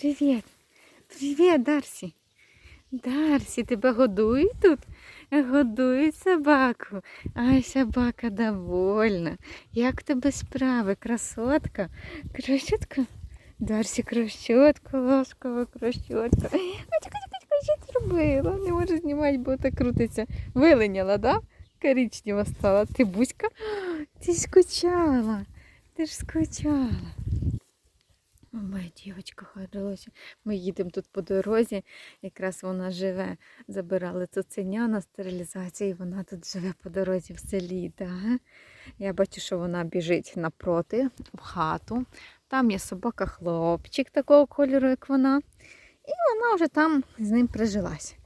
Привіт. Привіт, Дарсі. Дарсі, тебе годують тут? Годують собаку. Ай, собака довольна. Як тебе справи, красотка? Красотка? Дарсі, тька, тька, тька, що ти робила? Не можу знімати, бо так крутиться. Вилиняла, да? Коричнева стала. Ти бузька? Ти скучала. Ти ж скучала. Моя дівчинка хороша. Ми їдемо тут по дорозі, якраз вона живе. Забирали цуценя на стерилізацію, і вона тут живе по дорозі в селі. Да? Я бачу, що вона біжить напроти в хату. Там є собака-хлопчик такого кольору, як вона. І вона вже там з ним прижилась.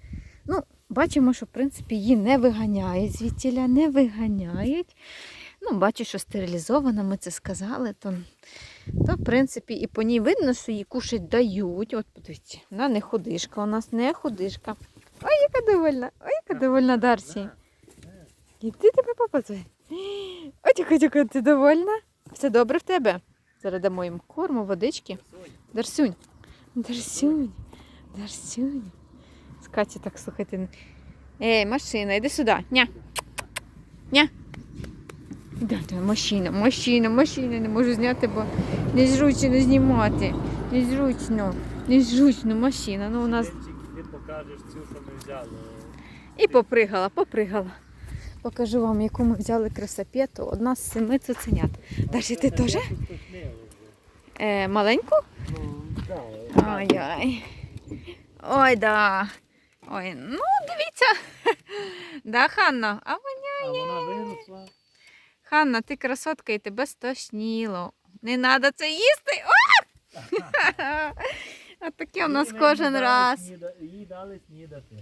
Ну, бачимо, що в принципі її не виганяють звідтіля, не виганяють. Ну, бачу, що стерилізована, ми це сказали, то то, в принципі, і по ній видно, що їй кушать дають. От подивіться, вона не худишка, у нас не худишка. Ой, яка довольна, ой, яка довольна Дарсі. Іди тебе попадай. Ой, тихо, тихо, ти довольна? Все добре в тебе? Зараз дамо їм корму, водички. Дарсюнь, Дарсюнь, Дарсюнь. Скаті так слухайте. Ей, машина, йди сюди. Ня. Ня. Да, да, машина, машина, машина, не можу зняти, бо незручно знімати. Незручно, незручно машина. Ну, у нас Ти покажеш цю, що ми взяли. і попригала, попригала. Покажу вам, яку ми взяли красопету. Одна з семи цуценят. Далі ти теж? Е, маленьку? Ну. Ой-ой. Ой, да. Ой, ну дивіться. Да, Ханна? А А вона виросла. Ханна, ти красотка і тебе стошніло. Не треба це їсти. А таке у нас кожен раз. Їй дали снідати.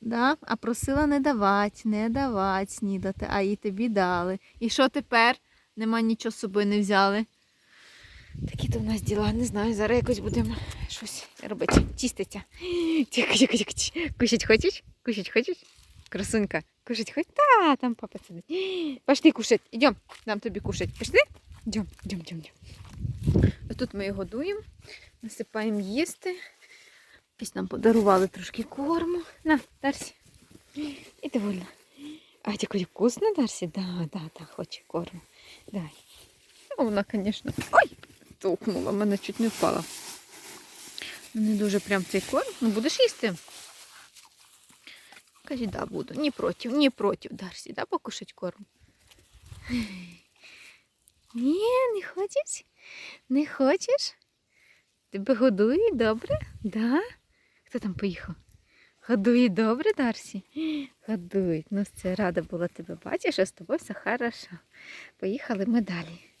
Да? А просила не давати, не давати снідати, а і тобі дали. І що тепер? Нема нічого з собою не взяли. Такі то в нас діла, не знаю, зараз якось будемо щось робити. Чиститься. Кушать хочеш? Кушать хочеш? Красунька, кушать хочеш? Та, там папа сидить. Пошли кушать. Ідем, дам тобі кушать. Пішли? Йдем, йдем, йдем, йдем. Тут ми його годуємо, насипаємо їсти. Ось нам подарували трошки корму. На, Дарсі. І довольна. А тільки вкусно, Дарсі? Да, да, да, хоче корму. Дай. Ну, вона, звісно. Ой! Толкнула, мене чуть не впала. Ну, Не дуже прям цей корм. Ну, будеш їсти? Кажи, да, буду. Не проти, не проти, Дарсі, да, покушать корм. Ні, не хочеш? Не хочеш? Тебе годують добре? Да? Хто там поїхав? Годують добре, Дарсі? Годують. Ну все, рада була тебе бачити, що з тобою все хорошо. Поїхали ми далі.